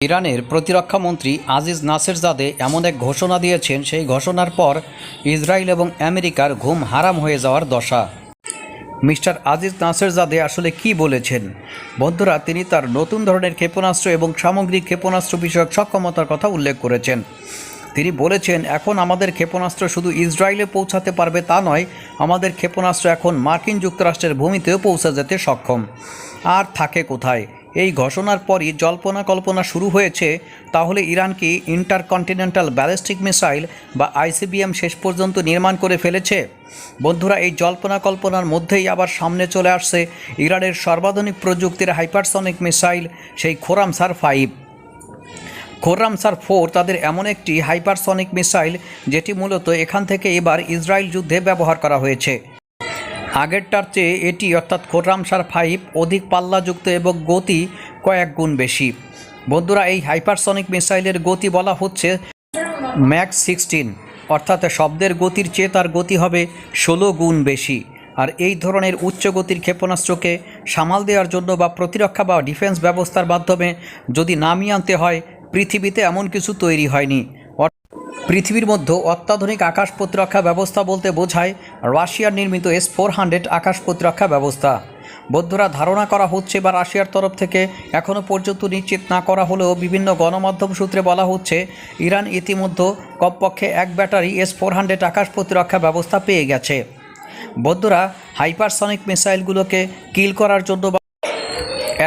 ইরানের প্রতিরক্ষা মন্ত্রী আজিজ নাসেরজাদে এমন এক ঘোষণা দিয়েছেন, সেই ঘোষণার পর ইসরায়েল এবং আমেরিকার ঘুম হারাম হয়ে যাওয়ার দশা। মিস্টার আজিজ নাসেরজাদে আসলে কি বলেছেন? বন্ধুরা, তিনি তার নতুন ধরনের ক্ষেপণাস্ত্র এবং সামগ্রিক ক্ষেপণাস্ত্র বিষয়ক সক্ষমতার কথা উল্লেখ করেছেন। তিনি বলেছেন, এখন আমাদের ক্ষেপণাস্ত্র শুধু ইসরায়েলে পৌঁছাতে পারবে তা নয়, আমাদের ক্ষেপণাস্ত্র এখন মার্কিন যুক্তরাষ্ট্রের ভূমিতেও পৌঁছে যেতে সক্ষম। আর থাকে কোথায়? এই ঘোষণার পরই জল্পনা কল্পনা শুরু হয়েছে, তাহলে ইরান কি ইন্টারকন্টিনেন্টাল ব্যালিস্টিক মিসাইল বা আইসিবিএম শেষ পর্যন্ত নির্মাণ করে ফেলেছে? বন্ধুরা, এই জল্পনা কল্পনার মধ্যেই আবার সামনে চলে আসছে ইরানের সর্বাধুনিক প্রযুক্তির হাইপারসনিক মিসাইল, সেই খোরামসার ফাইভ। খোর্রামসার ফোর তাদের এমন একটি হাইপারসনিক মিসাইল, যেটি মূলত এখান থেকে এবার ইসরায়েল যুদ্ধে ব্যবহার করা হয়েছে। আগেরটার চেয়ে এটি অর্থাৎ খোর্রামসার ফাইভ অধিক পাল্লাযুক্ত এবং গতি কয়েক গুণ বেশি। বন্ধুরা, এই হাইপারসনিক মিসাইলের গতি বলা হচ্ছে ম্যাক্স সিক্সটিন অর্থাৎ শব্দের গতির চেয়ে তার গতি হবে ষোলো গুণ বেশি। আর এই ধরনের উচ্চ গতির ক্ষেপণাস্ত্রকে সামাল দেওয়ার জন্য বা প্রতিরক্ষা বা ডিফেন্স ব্যবস্থার মাধ্যমে যদি নামিয়ে আনতে হয়, পৃথিবীতে এমন কিছু তৈরি হয়নি। পৃথিবীর মধ্যে অত্যাধুনিক আকাশ প্রতিরক্ষা ব্যবস্থা বলতে বোঝায় রাশিয়ার নির্মিত এস ফোর হান্ড্রেড আকাশ প্রতিরক্ষা ব্যবস্থা। বৌদ্ধরা ধারণা করা হচ্ছে বা রাশিয়ার তরফ থেকে এখনও পর্যন্ত নিশ্চিত না করা হলেও বিভিন্ন গণমাধ্যম সূত্রে বলা হচ্ছে ইরান ইতিমধ্যে কমপক্ষে এক ব্যাটারি এস ফোর হান্ড্রেড আকাশ প্রতিরক্ষা ব্যবস্থা পেয়ে গেছে। বৌদ্ধরা হাইপারসনিক মিসাইলগুলোকে কিল করার জন্য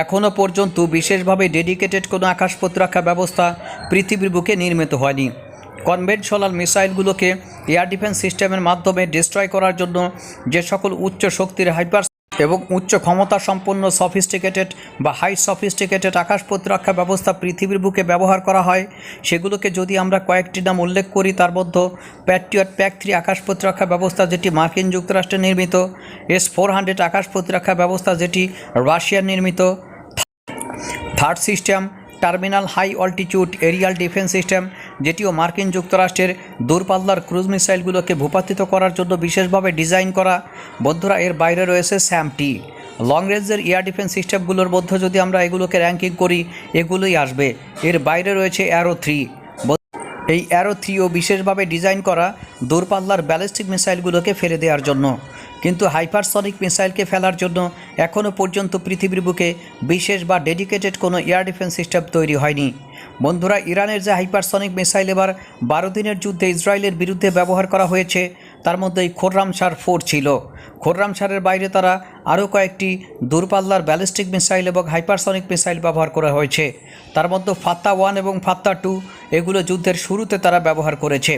এখনও পর্যন্ত বিশেষভাবে ডেডিকেটেড কোনো আকাশ প্রতিরক্ষা ব্যবস্থা পৃথিবীর বুকে নির্মিত হয়নি। কনভেনশনাল মিসাইলগুলোকে এয়ার ডিফেন্স সিস্টেমের মাধ্যমে ডিস্ট্রয় করার জন্য যে সকল উচ্চ শক্তির হাইপার এবং উচ্চ ক্ষমতা সম্পন্ন সফিস্টিকেটেড বা হাই সফিস্টিকেটেড আকাশ প্রতিরক্ষা ব্যবস্থা পৃথিবীর বুকে ব্যবহার করা হয়, সেগুলোকে যদি আমরা কয়েকটি নাম উল্লেখ করি, তার মধ্যে প্যাট্রিয়ট প্যাক থ্রি আকাশ প্রতিরক্ষা ব্যবস্থা যেটি মার্কিন যুক্তরাষ্ট্রে নির্মিত এস ফোর হান্ড্রেড আকাশ প্রতিরক্ষা ব্যবস্থা যেটি রাশিয়ার নির্মিত THAAD system terminal high altitude aerial defence system যেটিও মার্কিন যুক্তরাষ্ট্রের দূরপাল্লার ক্রুজ মিসাইলগুলোকে ভূপাতিত করার জন্য বিশেষভাবে ডিজাইন করা। বন্ধুরা, এর বাইরে রয়েছে স্যামটি লং রেঞ্জের এয়ার ডিফেন্স সিস্টেমগুলোর মধ্যে যদি আমরা এগুলোকে র্যাঙ্কিং করি, এগুলোই আসবে। এর বাইরে রয়েছে অ্যারো থ্রি এই অ্যারো থ্রিও বিশেষভাবে ডিজাইন করা দূরপাল্লার ব্যালিস্টিক মিসাইলগুলোকে ফেলে দেওয়ার জন্য। কিন্তু হাইপারসনিক মিসাইলকে ফেলার জন্য এখনও পর্যন্ত পৃথিবীর বুকে বিশেষ বা ডেডিকেটেড কোনো এয়ার ডিফেন্স সিস্টেম তৈরি হয়নি। বন্ধুরা, ইরানের যে হাইপারসনিক মিসাইল এবার বারো দিনের যুদ্ধে ইসরায়েলের বিরুদ্ধে ব্যবহার করা হয়েছে, তার মধ্যে এই খোররামসার ফোর ছিল। খোররামসারের বাইরে তারা আরও কয়েকটি দূরপাল্লার ব্যালিস্টিক মিসাইল এবং হাইপারসনিক মিসাইল ব্যবহার করা হয়েছে। তার মধ্যে ফাত্তা ওয়ান এবং ফাত্তা টু এগুলো যুদ্ধের শুরুতে তারা ব্যবহার করেছে।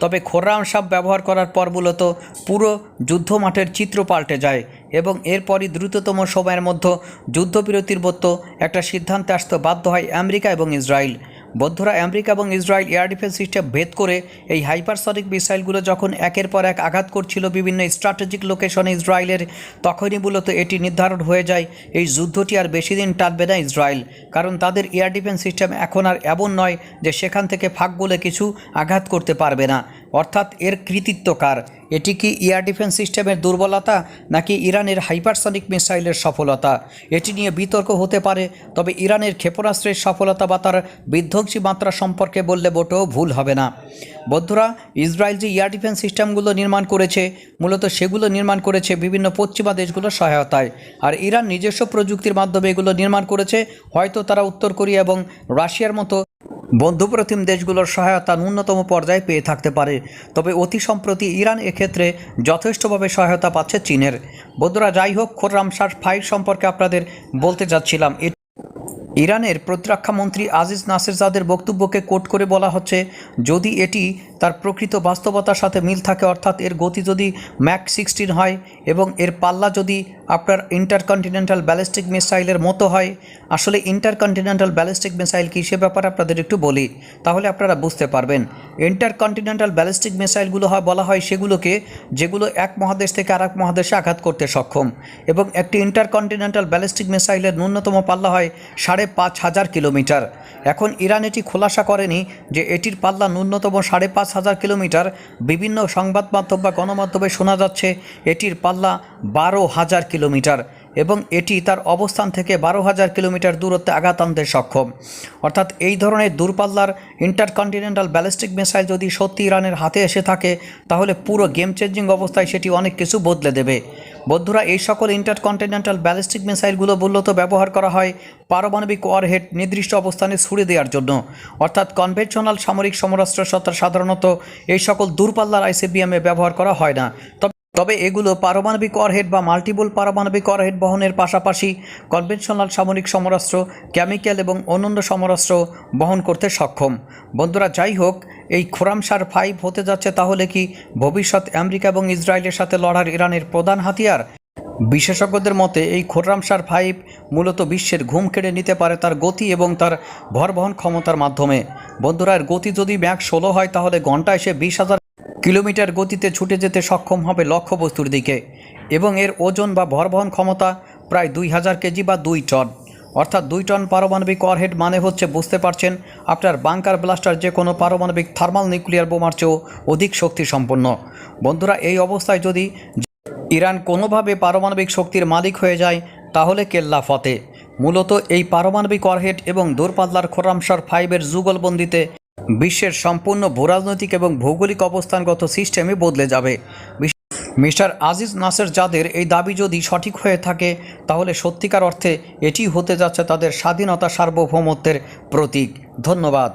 তবে খোররাম সাপ ব্যবহার করার পর মূলত পুরো যুদ্ধ মাঠের চিত্র পাল্টে যায় এবং এরপরই দ্রুততম সময়ের মধ্যে যুদ্ধবিরতির মতো একটা সিদ্ধান্তে আসতে বাধ্য হয় আমেরিকা এবং ইসরায়েল। বৌদ্ধরা আমেরিকা এবং ইসরায়েল এয়ার ডিফেন্স সিস্টেম ভেদ করে এই হাইপারসনিক মিসাইলগুলো যখন একের পর এক আঘাত করছিল বিভিন্ন স্ট্র্যাটেজিক লোকেশনে ইসরায়েলের, তখনই মূলত এটি নির্ধারণ হয়ে যায় এই যুদ্ধটি আর বেশি দিন টানবে না ইসরায়েল। কারণ তাদের এয়ার ডিফেন্স সিস্টেম এখন আর এমন নয় যে সেখান থেকে ফাঁক বলে কিছু আঘাত করতে পারবে না। অর্থাৎ এর কৃতিত্ব কার? এটি কি এয়ার ডিফেন্স সিস্টেমের দুর্বলতা নাকি ইরানের হাইপারসনিক মিসাইলের সফলতা? এটি নিয়ে বিতর্ক হতে পারে, তবে ইরানের ক্ষেপণাস্ত্রের সফলতা বা তার বিধ্বংসী মাত্রা সম্পর্কে বললে মোটেও ভুল হবে না। বন্ধুরা, ইসরায়েল যে এয়ার ডিফেন্স সিস্টেমগুলো নির্মাণ করেছে, মূলত সেগুলো নির্মাণ করেছে বিভিন্ন পশ্চিমা দেশগুলোর সহায়তায়। আর ইরান নিজস্ব প্রযুক্তির মাধ্যমে এগুলো নির্মাণ করেছে, হয়তো তারা উত্তর কোরিয়া এবং রাশিয়ার মতো বন্ধুপ্রতিম দেশগুলোর সহায়তা ন্যূনতম পর্যায়ে পেয়ে থাকতে পারে। তবে অতি সম্প্রতি ইরান এক্ষেত্রে যথেষ্টভাবে সহায়তা পাচ্ছে চীনের। বন্ধুরা, যাই হোক খোররামসার ফাইল সম্পর্কে আপনাদের বলতে যাচ্ছিলাম। এ- ইরানের প্রতিরক্ষা মন্ত্রী আজিজ নাসিরজাদের বক্তব্যকে কোট করে বলা হচ্ছে, যদি এটি তার প্রকৃত বাস্তবতার সাথে মিল থাকে, অর্থাৎ এর গতি যদি ম্যাক সিক্সটিন হয় এবং এর পাল্লা যদি আপনার ইন্টারকন্টিনেন্টাল ব্যালিস্টিক মিসাইলের মতো হয়, আসলে ইন্টারকন্টিনেন্টাল ব্যালিস্টিক মিসাইল কী সে ব্যাপারে আপনাদের একটু বলি, তাহলে আপনারা বুঝতে পারবেন। ইন্টারকন্টিনেন্টাল ব্যালিস্টিক মিসাইলগুলো হয়, বলা হয় সেগুলোকে, যেগুলো এক মহাদেশ থেকে আরেক মহাদেশে আঘাত করতে সক্ষম এবং একটি ইন্টারকন্টিনেন্টাল ব্যালিস্টিক মিসাইলের ন্যূনতম পাল্লা হয় সাড়ে পাঁচ হাজার কিলোমিটার। এখন ইরান এটি খোলাসা করেনি যে এটির পাল্লা ন্যূনতম সাড়ে পাঁচ হাজার কিলোমিটার। বিভিন্ন সংবাদ মাধ্যম বা গণমাধ্যমে শোনা যাচ্ছে, এটির পাল্লা বারো হাজার কিলোমিটার এবং এটি তার অবস্থান থেকে বারো হাজার কিলোমিটার দূরত্বে আঘাত আনতে সক্ষম। অর্থাৎ এই ধরনের দূরপাল্লার ইন্টারকন্টিনেন্টাল ব্যালিস্টিক মিসাইল যদি সত্যি ইরানের হাতে এসে থাকে, তাহলে পুরো গেম চেঞ্জিং অবস্থায় সেটি অনেক কিছু বদলে দেবে। বন্ধুরা, এই সকল ইন্টারকন্টিনেন্টাল ব্যালিস্টিক মিসাইলগুলো মূলত ব্যবহার করা হয় পারমাণবিক ওয়ারহেড নির্দিষ্ট অবস্থানে ছুড়ে দেওয়ার জন্য। অর্থাৎ কনভেনশনাল সামরিক সমরাস্ত্র সত্তা সাধারণত এই সকল দূরপাল্লার আইসিবিএমে ব্যবহার করা হয় না। তবে তবে এগুলো পারমাণবিক ওয়ারহেড বা মাল্টিপল পারমাণবিক ওয়ারহেড বহনের পাশাপাশি কনভেনশনাল সামরিক সমরাস্ত্র, কেমিক্যাল এবং অন্যান্য সমরাস্ত্র বহন করতে সক্ষম। বন্ধুরা, যাই হোক, এই খোরামসার ফাইভ হতে যাচ্ছে তাহলে কি ভবিষ্যৎ আমেরিকা এবং ইসরায়েলের সাথে লড়ার ইরানের প্রধান হাতিয়ার? বিশেষজ্ঞদের মতে, এই খোররামসার ফাইভ মূলত বিশ্বের ঘুম কেড়ে নিতে পারে তার গতি এবং তার ভর বহন ক্ষমতার মাধ্যমে। বন্ধুরা, এর গতি যদি ব্যাগ ষোলো হয়, তাহলে ঘন্টায় সে বিশ হাজার কিলোমিটার গতিতে ছুটে যেতে সক্ষম হবে লক্ষ্যবস্তুর দিকে এবং এর ওজন বা ভর বহন ক্ষমতা প্রায় দুই হাজার কেজি বা দুই টন। অর্থাৎ দুই টন পারমাণবিক ওয়ারহেড মানে হচ্ছে বুঝতে পারছেন আপনার বাংকার ব্লাস্টার যে কোনো পারমাণবিক থার্মাল নিউক্লিয়ার বোমার চেয়েও অধিক শক্তি সম্পন্ন বন্ধুরা, এই অবস্থায় যদি ইরান কোনোভাবে পারমাণবিক শক্তির মালিক হয়ে যায়, তাহলে কেল্লা ফতে। মূলত এই পারমাণবিক ওয়ারহেড এবং দূরপাল্লার খোরামসার ফাইভের যুগলবন্দিতে বিশ্বের সম্পূর্ণ ভূরাজনৈতিক এবং ভৌগোলিক অবস্থানগত সিস্টেমে বদলে যাবে। মিস্টার আজিজ নাসের যাদের এই দাবি যদি সঠিক হয়ে থাকে, তাহলে সত্যিকার অর্থে এটি হতে যাচ্ছে তাদের স্বাধীনতা সার্বভৌমত্বের প্রতীক। ধন্যবাদ।